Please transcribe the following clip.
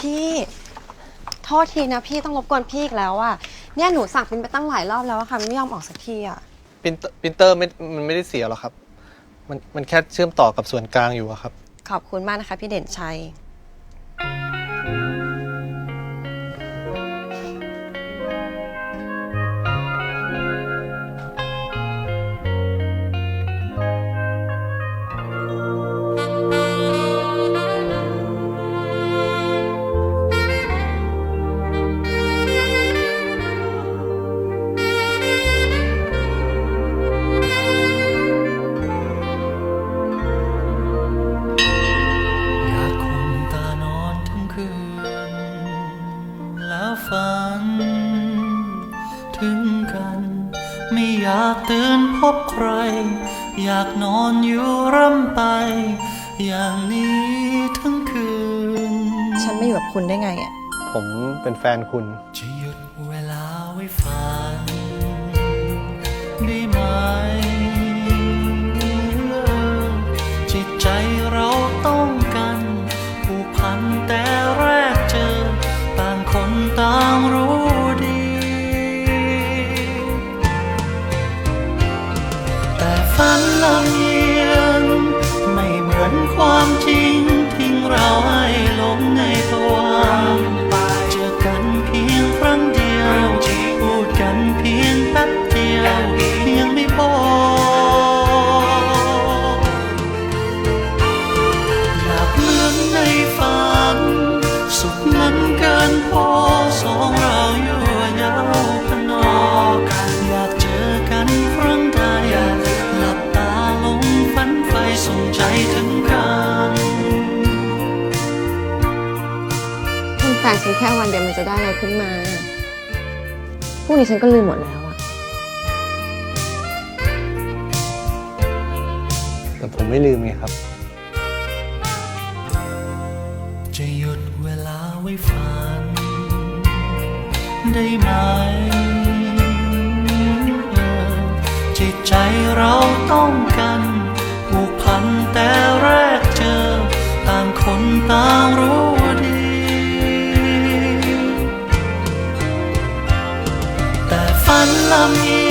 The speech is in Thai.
พี่โทษทีนะพี่ต้องรบกวนพี่อีกแล้วอะเนี่ยหนูสั่งปริ้นไปตั้งหลายรอบแล้วอะค่ะมันไม่ยอมออกสักทีอะปรินเตอร์ปรินเตอร์ไม่มันไม่ได้เสียหรอกครับ มันมันแค่เชื่อมต่อกับส่วนกลางอยู่อะครับ ขอบคุณมากนะคะ พี่เด่นชัยอย คืน แล้วฝัน ถึงกัน ไม่อยากตื่นพบใคร อยากนอนอยู่ร่ำไป อย่างนี้ทั้งคืน ฉันไม่อยู่กับคุณได้ไงอะผมเป็นแฟนคุณจะ ฝันลำเอียงไม่เหมือนความจริงทิ้งเราให้หลงในภวังเจอกันเพียงครั้งเดียวพูดกันเพียงแป๊บ ใจถึงกันเป็นแฟนฉันแค่วันเดียวมันจะได้อะไรขึ้นมาพรุ่งนี้ฉันก็ลืมหมดแล้วอะแต่ผมไม่ลืมไงครับ จะหยุดเวลาไว้ฝัน ได้ไหมเออจิตใจเราต้องกันผู Panlami